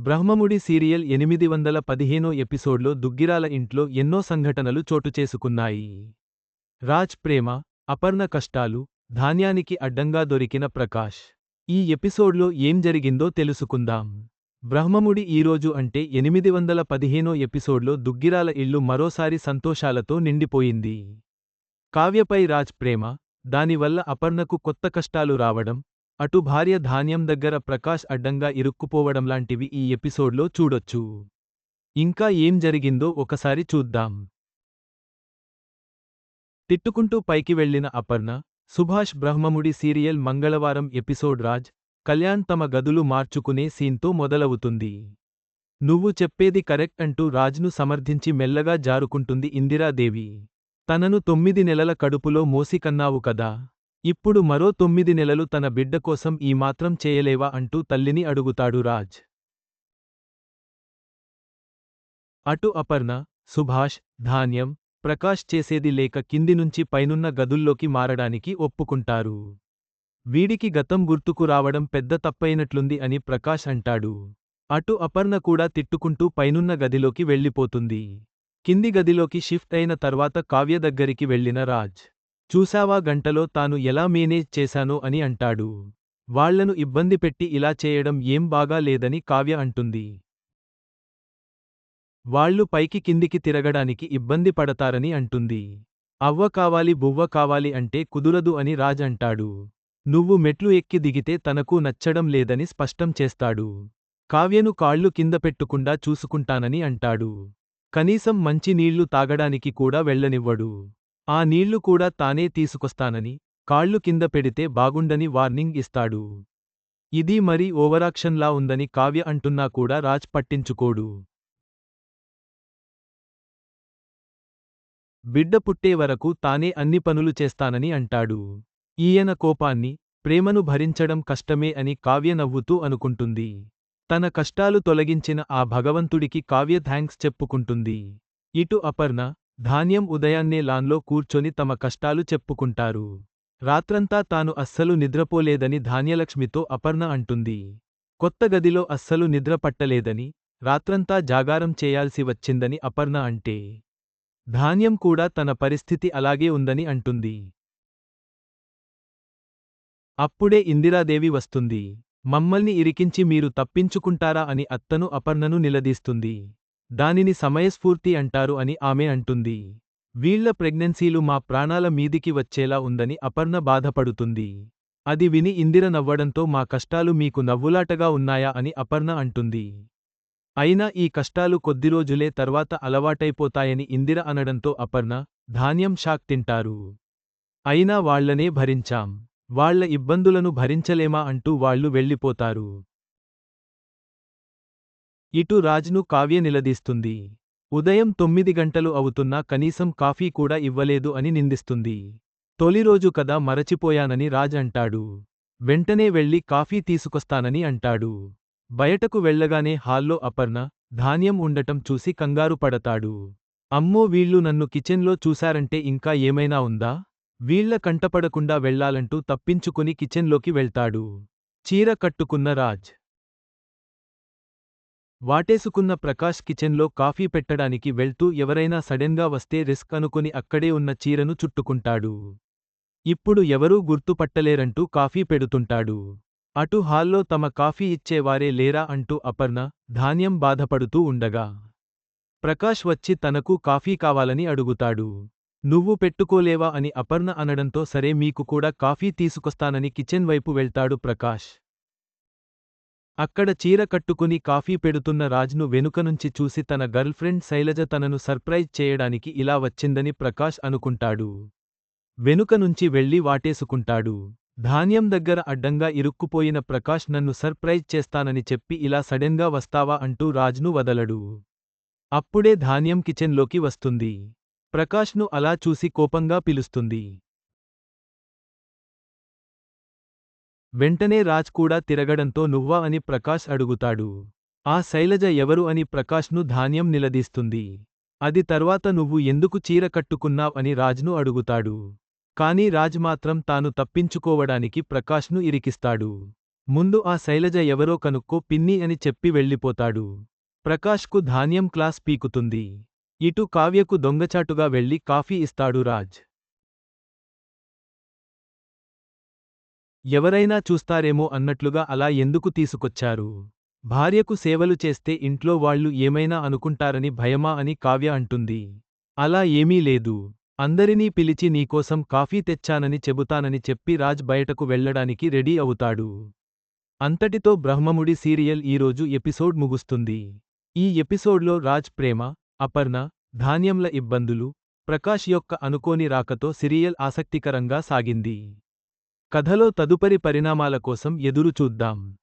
Brahmamudi serial ఎనిమిది వందల పదిహేనో ఎపిసోడ్లో దుగ్గిరాల ఇంట్లో ఎన్నో సంఘటనలు చోటుచేసుకున్నాయి రాజ్ ప్రేమ అపర్ణ కష్టాలు ధాన్యానికి అడ్డంగా దొరికిన ప్రకాష్. ఈ ఎపిసోడ్లో ఏం జరిగిందో తెలుసుకుందాం. బ్రహ్మముడి ఈరోజు అంటే ఎనిమిది వందల పదిహేనో ఎపిసోడ్లో దుగ్గిరాల ఇల్లు మరోసారి సంతోషాలతో నిండిపోయింది. కావ్యపై రాజ్ ప్రేమ దానివల్ల అపర్ణకు కొత్త కష్టాలు రావడం అటు భార్య ధాన్యం దగ్గర ప్రకాష్ అడ్డంగా ఇరుక్కుపోవడం లాంటివి ఈ ఎపిసోడ్లో చూడొచ్చు. ఇంకా ఏం జరిగిందో ఒకసారి చూద్దాం. తిట్టుకుంటూ పైకి వెళ్ళిన అపర్ణ సుభాష్ బ్రహ్మముడి సీరియల్ మంగళవారం ఎపిసోడ్ రాజ్ కళ్యాణ్ తమ గదులు మార్చుకునే సీన్తో మొదలవుతుంది. నువ్వు చెప్పేది కరెక్ట్ అంటూ రాజ్ను సమర్థించి మెల్లగా జారుకుంటుంది ఇందిరాదేవి. తనను తొమ్మిది నెలల కడుపులో మోసి కన్నావు కదా. ఇప్పుడు మరో తొమ్మిది నెలలు తన బిడ్డ కోసం ఈ మాత్రం చేయలేవా అంటూ తల్లిని అడుగుతాడు రాజ్. అటు అపర్ణ సుభాష్ ధాన్యం ప్రకాష్ చేసేది లేక కింది నుంచి పైనున్న గదుల్లోకి మారడానికి ఒప్పుకుంటారు. వీడికి గతం గుర్తుకు రావడం పెద్ద తప్పైనట్లుంది అని ప్రకాష్ అంటాడు. అటు అపర్ణ కూడా తిట్టుకుంటూ పైనున్న గదిలోకి వెళ్ళిపోతుంది. కింది గదిలోకి షిఫ్ట్ అయిన తర్వాత కావ్య దగ్గరికి వెళ్ళిన రాజ్. చూశావా గంటలో తాను ఎలా మేనేజ్ చేశానో అని అంటాడు. వాళ్ళను ఇబ్బంది పెట్టి ఇలా చేయడం ఏం బాగా లేదని కావ్య అంటుంది. వాళ్ళు పైకి కిందికి తిరగడానికి ఇబ్బంది పడతారని అంటుంది. అవ్వ కావాలి బువ్వ కావాలి అంటే కుదురదు అని రాజ్ అంటాడు. నువ్వు మెట్లు ఎక్కి దిగితే తనకు నచ్చడం లేదని స్పష్టం చేస్తాడు. కావ్యను కాళ్ళు కింద పెట్టుకుండా చూసుకుంటానని అంటాడు. కనీసం మంచి నీళ్ళు తాగడానికి కూడా వెళ్ళనివ్వడు. ఆ నీళ్ళు కూడా తానే తీసుకొస్తానని కాళ్ళు కింద పెడితే బాగుండని వార్నింగ్ ఇస్తాడు. ఇది మరీ ఓవరాక్షన్లా ఉందని కావ్య అంటున్నా కూడా రాజ్ పట్టించుకోడు. బిడ్డ పుట్టే వరకు తానే అన్ని పనులు చేస్తానని అంటాడు. ఈయన కోపాన్ని ప్రేమను భరించడం కష్టమే అని కావ్య నవ్వుతూ అనుకుంటుంది. తన కష్టాలు తొలగించిన ఆ భగవంతుడికి కావ్య థ్యాంక్స్ చెప్పుకుంటుంది. ఇటు అపర్ణ ధాన్యం ఉదయాన్నే లాన్లో కూర్చొని తమ కష్టాలు చెప్పుకుంటారు. రాత్రంతా తాను అస్సలు నిద్రపోలేదని ధాన్యలక్ష్మితో అపర్ణ అంటుంది. కొత్త గదిలో అస్సలు నిద్ర పట్టలేదని రాత్రంతా జాగారం చేయాల్సి వచ్చిందని అపర్ణ అంటే ధాన్యం కూడా తన పరిస్థితి అలాగే ఉందని అంటుంది. అప్పుడే ఇందిరాదేవి వస్తుంది. మమ్మల్ని ఇరికించి మీరు తప్పించుకుంటారా అని అత్తను అపర్ణను నిలదీస్తుంది. దానిని సమయస్ఫూర్తి అంటారు అని ఆమె అంటుంది. వీళ్ళ ప్రెగ్నెన్సీలు మా ప్రాణాల మీదికి వచ్చేలా ఉందని అపర్ణ బాధపడుతుంది. అది విని ఇందిర నవ్వడంతో మా కష్టాలు మీకు నవ్వులాటగా ఉన్నాయా అని అపర్ణ అంటుంది. అయినా ఈ కష్టాలు కొద్దిరోజులే తర్వాత అలవాటైపోతాయని ఇందిర అనడంతో అపర్ణ ధాన్యం షాక్ తింటారు. అయినా వాళ్ళనే భరించాం. వాళ్ళ ఇబ్బందులను భరించలేమా అంటూ వాళ్ళు వెళ్ళిపోతారు. ఇటు రాజ్ను కావ్య నిలదీస్తుంది. ఉదయం తొమ్మిది గంటలు అవుతున్నా కనీసం కాఫీ కూడా ఇవ్వలేదు అని నిందిస్తుంది. తొలిరోజు కదా మరచిపోయానని రాజ్ అంటాడు. వెంటనే వెళ్ళి కాఫీ తీసుకొస్తానని అంటాడు. బయటకు వెళ్ళగానే హాల్లో అపర్ణ ధాన్యం ఉండటం చూసి కంగారు పడతాడు. అమ్మో వీళ్ళు నన్ను కిచెన్లో చూశారంటే ఇంకా ఏమైనా ఉందా? వీళ్ళ కంటపడకుండా వెళ్ళాలంటూ తప్పించుకుని కిచెన్లోకి వెళ్తాడు. చీర కట్టుకున్న రాజ్. వాటేసుకున్న ప్రకాష్ కిచెన్లో కాఫీ పెట్టడానికి వెళ్తూ ఎవరైనా సడెన్గా వస్తే రిస్క్ అనుకుని అక్కడే ఉన్న చీరను చుట్టుకుంటాడు. ఇప్పుడు ఎవరూ గుర్తుపట్టలేరంటూ కాఫీ పెడుతుంటాడు. అటు హాల్లో తమ కాఫీ ఇచ్చేవారే లేరా అంటూ అపర్ణ ధాన్యం బాధపడుతూ ఉండగా ప్రకాష్ వచ్చి తనకు కాఫీ కావాలని అడుగుతాడు. నువ్వు పెట్టుకోలేవా అని అపర్ణ అనడంతో సరే మీకు కూడా కాఫీ తీసుకొస్తానని కిచెన్ వైపు వెళ్తాడు ప్రకాష్. అక్కడ చీర కట్టుకుని కాఫీ పెడుతున్న రాజ్ను వెనుకనుంచి చూసి తన గర్ల్ఫ్రెండ్ శైలజ తనను సర్ప్రైజ్ చేయడానికి ఇలా వచ్చిందని ప్రకాష్ అనుకుంటాడు. వెనుక నుంచి వెళ్ళి వాటేసుకుంటాడు. ధాన్యం దగ్గర అడ్డంగా ఇరుక్కుపోయిన ప్రకాష్ నన్ను సర్ప్రైజ్ చేస్తానని చెప్పి ఇలా సడెన్గా వస్తావా అంటూ రాజ్ను వదలడు. అప్పుడే ధాన్యం కిచెన్లోకి వస్తుంది. ప్రకాష్ను అలా చూసి కోపంగా పిలుస్తుంది. వెంటనే రాజ్ కూడా తిరగడంతో నువ్వా అని ప్రకాష్ అడుగుతాడు. ఆ శైలజ ఎవరు అని ప్రకాష్ను ధాన్యం నిలదీస్తుంది. అది తర్వాత నువ్వు ఎందుకు చీర కట్టుకున్నావ్ అని రాజ్ను అడుగుతాడు. కాని రాజ్ మాత్రం తాను తప్పించుకోవడానికి ప్రకాష్ను ఇరికిస్తాడు. ముందు ఆ శైలజ ఎవరో కనుక్కో పిన్ని అని చెప్పి వెళ్ళిపోతాడు. ప్రకాష్కు ధాన్యం క్లాస్ పీకుతుంది. ఇటు కావ్యకు దొంగచాటుగా వెళ్ళి కాఫీ ఇస్తాడు రాజ్. ఎవరైనా చూస్తారేమో అన్నట్లుగా అలా ఎందుకు తీసుకొచ్చారు? భార్యకు సేవలు చేస్తే ఇంట్లో వాళ్ళు ఏమైనా అనుకుంటారని భయమా అని కావ్య అంటుంది. అలా ఏమీ లేదు. అందరినీ పిలిచి నీకోసం కాఫీ తెచ్చానని చెబుతానని చెప్పి రాజ్ బయటకు వెళ్ళడానికి రెడీ అవుతాడు. అంతటితో బ్రహ్మముడి సీరియల్ ఈరోజు ఎపిసోడ్ ముగుస్తుంది. ఈ ఎపిసోడ్లో రాజ్ ప్రేమ అపర్ణ ధాన్యంల ఇబ్బందులు ప్రకాష్ యొక్క అనుకోని రాకతో సిరియల్ ఆసక్తికరంగా సాగింది. కథలో తదుపరి పరిణామాల కోసం ఎదురు చూద్దాం.